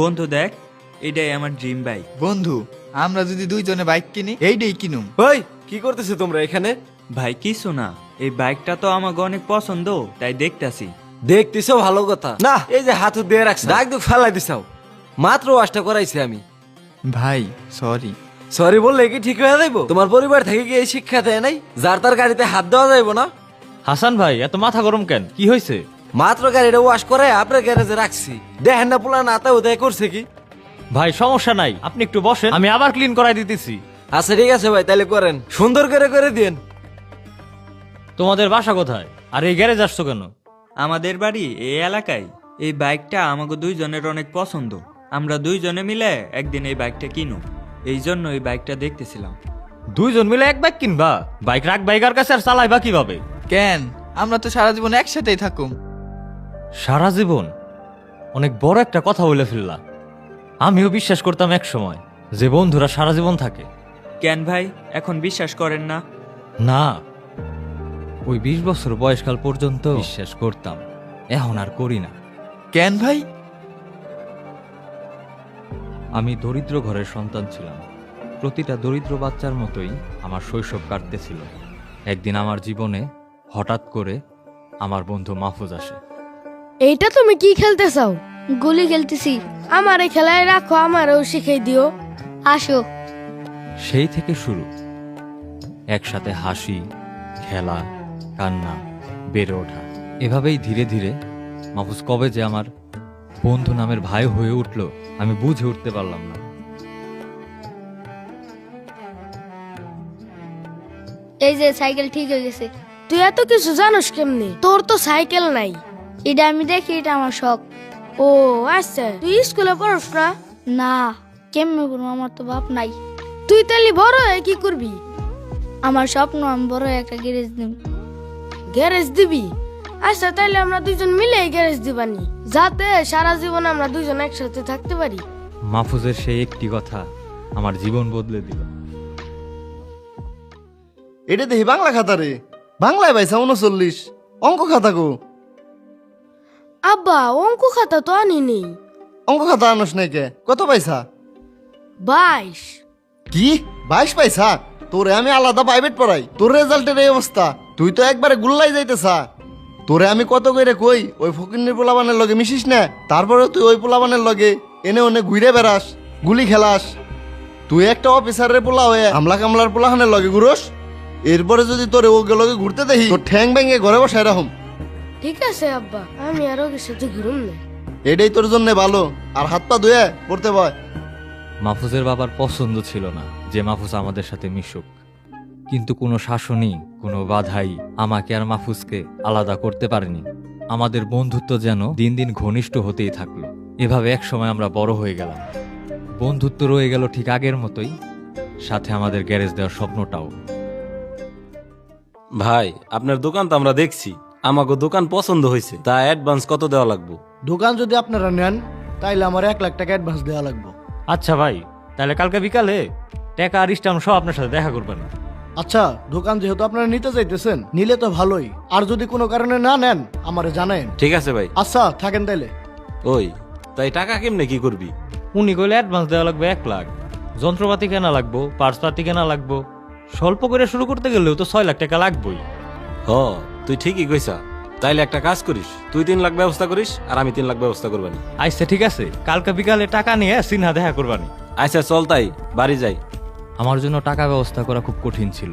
বন্ধু দেখ এটাই আমার ড্রিম বাইক বন্ধু আমরা যদি দুইজনে বাইক কিনি এইটাই কিনুম। ওই কি করতেছো তোমরা এখানে? ভাই কিছু না। এই বাইকটা তো আমাকে অনেক পছন্দ তাই দেখতাছি। দেখতেছো ভালো কথা। না এই যে হাত দিয়ে রাখছো। ডাক দুক ফেলাই দিছাও। মাত্র ওয়াশটা করাইছি আমি। ভাই সরি সরি বললে কি ঠিক হয়ে যাইবো? তোমার পরিবার থেকে কি এই শিক্ষা দেয় নাই? যার তার গাড়িতে হাত দেওয়া যাইবো না? হাসান ভাই এত মাথা গরম কেন? কি হয়েছে মাত্র গাড়িটা ওয়াশ করে আপনার গ্যারেজে রাখছি। দেখেন না পোলা নাতা উদয় করছে কি? ভাই সমস্যা নাই। আপনি একটু বসেন। আমি আবার ক্লিন করাই দিতেছি। আচ্ছা ঠিক আছে ভাই তাহলে করেন। সুন্দর করে করে দিন তোমাদের বাসা কোথায়? আর এই গ্যারেজ আসছো কেন? আমাদের বাড়ি এই এলাকায়। এই বাইকটা আমাকে দুইজনের অনেক পছন্দ। আমরা দুইজনে মিলে একদিন এই বাইকটা কিনো। এই জন্য এই বাইকটা দেখতেছিলাম। দুইজন মিলে এক বাইক কিনবা? বাইক রাখ বাইকার কাছে আর চালাইবা কীভাবে? কেন? আমরা তো সারা জীবন একসাথেই থাকুম। সারা জীবন অনেক বড় একটা কথা বলে ফেললা। আমিও বিশ্বাস করতাম এক সময় যে বন্ধুরা সারা জীবন থাকে। কেন ভাই? এখন বিশ্বাস করেন না? না। ওই বিশ বছর বয়সকাল পর্যন্ত বিশ্বাস করতাম। এখন আর করি না। কেন ভাই? আমি দরিদ্র ঘরের সন্তান ছিলাম। প্রতিটা দরিদ্র বাচ্চার মতোই আমার শৈশব কাটতেছিল। একদিন আমার জীবনে হঠাৎ করে আমার বন্ধু মাহফুজ আসে। এইটা তুমি কি খেলতে চাও? গুলি খেলতেছি। আমারে খেলায় রাখো আমারও শিখাই দিও। আসো। সেই থেকে শুরু। একসাথে হাসি খেলা কান্না বেড়ে ওঠা। এভাবেই ধীরে ধীরে মাহফুজ কবে যে আমার বন্ধু নামের ভাই হয়ে উঠল আমি বুঝে উঠতে পারলাম না। এই যে সাইকেল ঠিক হয়ে গেছে। তুই এত কিছু জানোস কেমনি? তোর তো সাইকেল নাই। এটা আমি দেখি এটা আমার শখ। ও আচ্ছা তুই স্কুলে পড়স না? না কেমনে করব? আমার তো বাপ নাই। তুই তাহলে বড় হয়ে কি করবি? আমার স্বপ্ন আমি বড় একটা গ্যারেজ নিব। গ্যারেজ দিবি? আচ্ছা তাইলে আমরা দুইজন মিলে গ্যারেজ দিবানি। যাতে সারা জীবন আমরা দুইজন একসাথে থাকতে পারি। মাহফুজের সেই একটি কথা আমার জীবন বদলে দিল। এটা দেখি বাংলা খাতা রে। বাংলায় পাইছা উনচল্লিশ অঙ্ক খাতা গো। আব্বা অঙ্ক খাতা তো আনি নেই অঙ্ক খাতা আনস নাই কে? কত পাইছা বাইশ। কি? বাইশ পাইছা তোরে আমি আলাদা প্রাইভেট পড়াই। তোর রেজাল্টের এই অবস্থা। তুই তো একবারে গুল্লাই যাইতেছা। তোরে আমি কত কইরে কই ওই ফকিন্নির পোলাবানের লগে মিশিস না? তারপরে তুই ওই পোলাবানের লগে এনে ওনে ঘুরে বেড়াস গুলি খেলাস। তুই একটা অফিসারের পোলা হয়ে হামলা কামলার পোলাহানের লগে ঘুরোস। এরপরে যদি তোরে ওকে লগে ঘুরতে দেখি তোর ঠ্যাং ভেঙে ঘরে বসায় রাখুম। ঠিক আছে আব্বা। আমি আর সাথে ঘুরুম না। এটাই তোর জন্য ভালো। আর হাত পা ধুয়ে পড়তে বয় মাহফুজের বাবার পছন্দ ছিল না যে মাহফুজ আমাদের সাথে মিশুক। কিন্তু কোনো শাসনই কোনো বাধাই আমাকে আর মাহফুজকে আলাদা করতে পারেনি। আমাদের বন্ধুত্ব যেন দিন দিন ঘনিষ্ঠ হতেই থাকল। এভাবে এক সময় আমরা বড় হয়ে গেলাম। বন্ধুত্ব রয়ে গেল ঠিক আগের মতোই। সাথে আমাদের গ্যারেজ দেওয়ার স্বপ্নটাও। ভাই আপনার দোকান তো আমরা দেখছি। আমাকে দোকান পছন্দ হয়েছে তা অ্যাডভান্স কত দেওয়া লাগবে? দোকান যদি আপনারা নেন তাইলে আমার এক লাখ টাকা অ্যাডভান্স দেওয়া লাগবে। আচ্ছা ভাই তাহলে কালকে বিকালে টাকা আর স্টাম্প সব আপনার সাথে দেখা করবেন আচ্ছা দোকান যেহেতু আপনারা নিতে চাইতেছেন নিলে তো ভালোই। আর যদি কোনো কারণে না নেন আমারে জানেন ঠিক আছে ভাই। আচ্ছা থাকেন তাইলে। ওই তাই টাকা কেমনে কি করবি? উনি কইলে অ্যাডভান্স দেওয়া লাগবে এক লাখ। যন্ত্রপাতি কেনা লাগবো পার্সপাতি কেনা লাগবো। স্বল্প করে শুরু করতে গেলেও তো ছয় লাখ টাকা লাগবেই। হ তুই ঠিকই কইছা। তাইলে একটা কাজ করিস তুই তিন লাখ ব্যবস্থা করিস আর আমি তিন লাখ ব্যবস্থা করবানি। আচ্ছা ঠিক আছে কালকে বিকালে টাকা নিয়ে সিনহা দেখা করবানি। আচ্ছা চল তাই বাড়ি যাই। আমার জন্য টাকা ব্যবস্থা করা খুব কঠিন ছিল।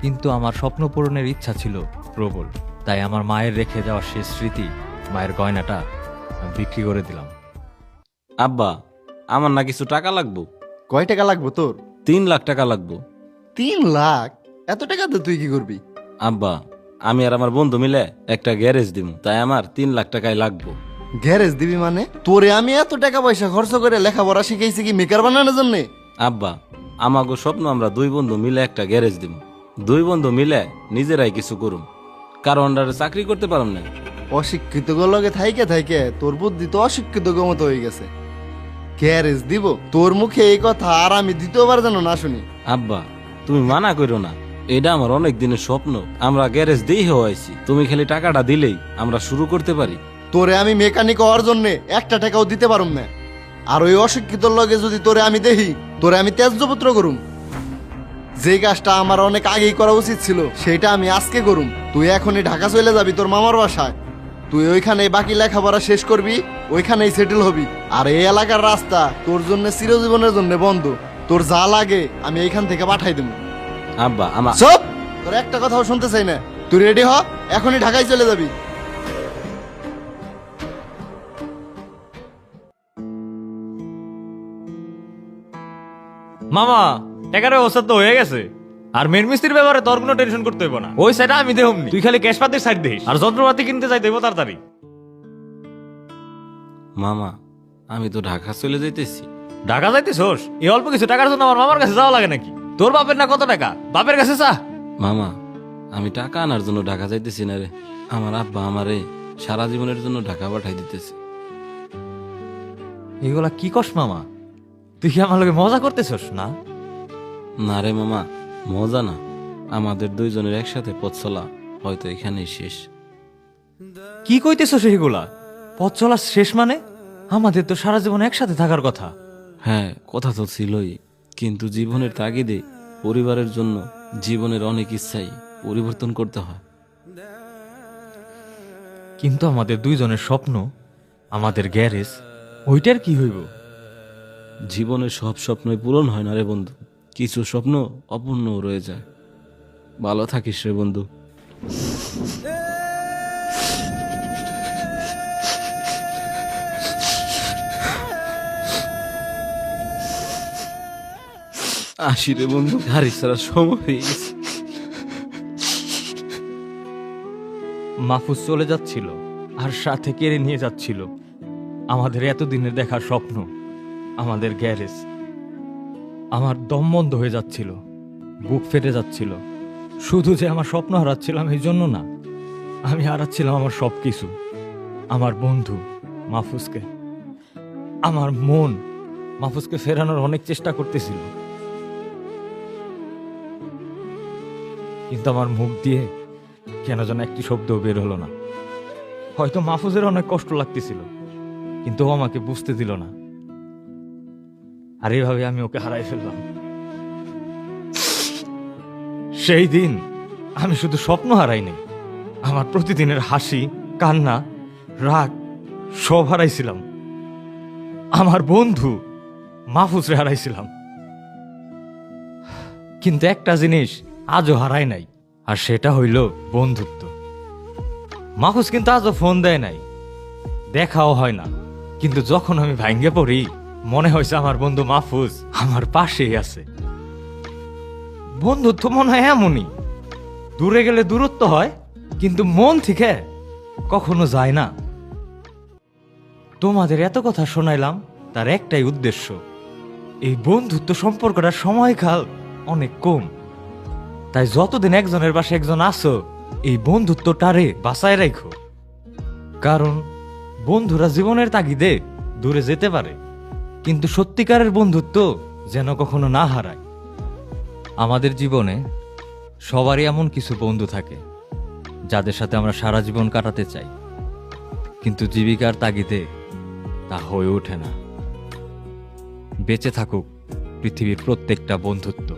কিন্তু আমার স্বপ্ন পূরণের ইচ্ছা ছিল প্রবল। তাই আমার মায়ের রেখে যাওয়া শেষ স্মৃতি মায়ের গয়নাটা আমি বিক্রি করে দিলাম। আব্বা আমার না কিছু টাকা লাগবো? কয় টাকা লাগবো তোর? তিন লাখ টাকা লাগবো। তিন লাখ? এত টাকা দিয়ে তুই কি করবি? আব্বা আমি আর আমার বন্ধু মিলে একটা গ্যারেজ দিব তাই আমার তিন লাখ টাকায় লাগবো। গ্যারেজ দিবি মানে? তোরে আমি এত টাকা পয়সা খরচ করে লেখাপড়া শিখাইছি কি মেকার বানানোর জন্য? আব্বা আমাগো স্বপ্ন আমরা দুই বন্ধু মিলে একটা গ্যারেজ দিব দুই বন্ধু মিলে নিজেরাই কিছু করুম। কারও আন্ডারে চাকরি করতে পারম না। অশিক্ষিত লগে থাইকে থাইকে তোর বুদ্ধি তো অশিক্ষিত গমত হয়ে গেছে। গ্যারেজ দিব তোর মুখে এই কথা আর আমি দ্বিতীয়বার যেন না শুনি। আব্বা তুমি মানা করো না। এটা আমার অনেক দিনের স্বপ্ন। আমরা গ্যারেজ দিয়েই হওয়াইছি। তুমি খালি টাকাটা দিলেই আমরা শুরু করতে পারি। তোরে আমি মেকানিক হওয়ার জন্য একটা টাকাও দিতে পারুম না। আর ওই অশিক্ষিতর লগে যদি তোরে আমি দেখি, তোরে আমি তেজপুত্র করুম। যে কাজটা আমার অনেক আগেই করা উচিত ছিল, সেটা আমি আজকে করুম। তুই এখনই ঢাকা চলে যাবি তোর মামার বাসায়। তুই ওইখানে বাকি লেখাপড়া শেষ করবি, ওইখানেই সেটেল হবি। আর এই এলাকার রাস্তা তোর জন্য চিরজীবনের জন্য বন্ধ। তোর যা লাগে আমি এইখান থেকে পাঠাই দেবো আব্বা আমার সব! তোর একটা কথাও শুনতে চাই না। তুই রেডি হ? এখনই ঢাকায় চলে যাবি। মামা টাকার ব্যবস্থা তো হয়ে গেছে। আর মেন মিস্ত্রির ব্যাপারে তোর কোনো টেনশন করতে হইব না। ওই সাইডে আমি দেহমনি তুই খালি ক্যাশপাতির সাইড দিস আর যন্ত্রপাতি কিনতে যাই দেবো তাড়াতাড়ি। মামা আমি তো ঢাকা চলে যাইতেছি। ঢাকা যাইতেছোস? এই অল্প কিছু টাকার জন্য আমার মামার কাছে যাওয়া লাগে নাকি? তোর বাপের না কত টাকা? বাপের কাছে চা মামা আমি টাকা আনার জন্য ঢাকা যাইতেছি না রে। আমার আব্বা আমারে সারা জীবনের জন্য ঢাকা পাঠাই দিতেছে। এগুলা কি কস মামা? তুই কি আমার লগে মজা করতেছস না? না রে মামা মজা না। আমাদের দুইজনের একসাথে পথ চলা হয়তো এখানেই শেষ। কি কইতেছস এগুলা? পথ চলা শেষ মানে? আমাদের তো সারা জীবন একসাথে থাকার কথা। হ্যাঁ কথা তো ছিলই। কিন্তু জীবনের তাগিদে পরিবারের জন্য জীবনের অনেক ইচ্ছাই পরিবর্তন করতে হয়। কিন্তু আমাদের দুইজনের স্বপ্ন আমাদের গ্যারেজ ওইটার কি হইব? জীবনের সব স্বপ্নই পূরণ হয় না রে বন্ধু। কিছু স্বপ্ন অপূর্ণ রয়ে যায়। ভালো থাকিস রে বন্ধু। আসি রে বন্ধু। গাড়ি ছাড়া সময় হয়ে গেছে। মাহফুজ চলে যাচ্ছিল আর সাথে কেড়ে নিয়ে যাচ্ছিল। আমাদের এতদিনের দেখা স্বপ্ন, আমাদের গ্যারেজ। আমার দম বন্ধ হয়ে যাচ্ছিল, বুক ফেটে যাচ্ছিল। শুধু যে আমার স্বপ্ন হারাচ্ছিলাম এই জন্য না, আমি হারাচ্ছিলাম আমার সব কিছু আমার বন্ধু মাহফুজকে। আমার মন মাহফুজকে ফেরানোর অনেক চেষ্টা করতেছিল। কিন্তু আমার মুখ দিয়ে কেন যেন একটি শব্দও বের হলো না। হয়তো মাহফুজের অনেক কষ্ট লাগতেছিল, কিন্তু ও আমাকে বুঝতে দিল না। আর এইভাবে আমি ওকে হারাই ফেললাম। সেই দিন আমি শুধু স্বপ্ন হারাইনি আমার প্রতিদিনের হাসি, কান্না, রাগ, সব হারাইছিলাম। আমার বন্ধু মাহফুজরে হারাইছিলাম। কিন্তু একটা জিনিস আজও হারাই নাই। আর সেটা হইল বন্ধুত্ব। মাহফুজ কিন্তু আজও ফোন দেয় নাই। দেখাও হয় না। কিন্তু যখন আমি ভাঙ্গে পড়ি, মনে হয়েছে আমার বন্ধু মাহফুজ আমার পাশেই আছে। বন্ধুত্ব মনে হয় এমনই। দূরে গেলে দূরত্ব হয়, কিন্তু মন থেকে কখনো যায় না। তোমাদের এত কথা শোনাইলাম, তার একটাই উদ্দেশ্য। এই বন্ধুত্ব সম্পর্কটা সময়কাল অনেক কম। তাই যতদিন একজনের পাশে একজন আসো এই বন্ধুত্বটারে বাঁচায় রাখো কারণ, বন্ধুরা জীবনের তাগিদে দূরে যেতে পারে, কিন্তু সত্যিকারের বন্ধুত্ব যেন কখনো না হারায়। আমাদের জীবনে সবারই এমন কিছু বন্ধু থাকে, যাদের সাথে আমরা সারা জীবন কাটাতে চাই, কিন্তু জীবিকার তাগিদে তা হয়ে ওঠে না। বেঁচে থাকুক পৃথিবীর প্রত্যেকটা বন্ধুত্ব।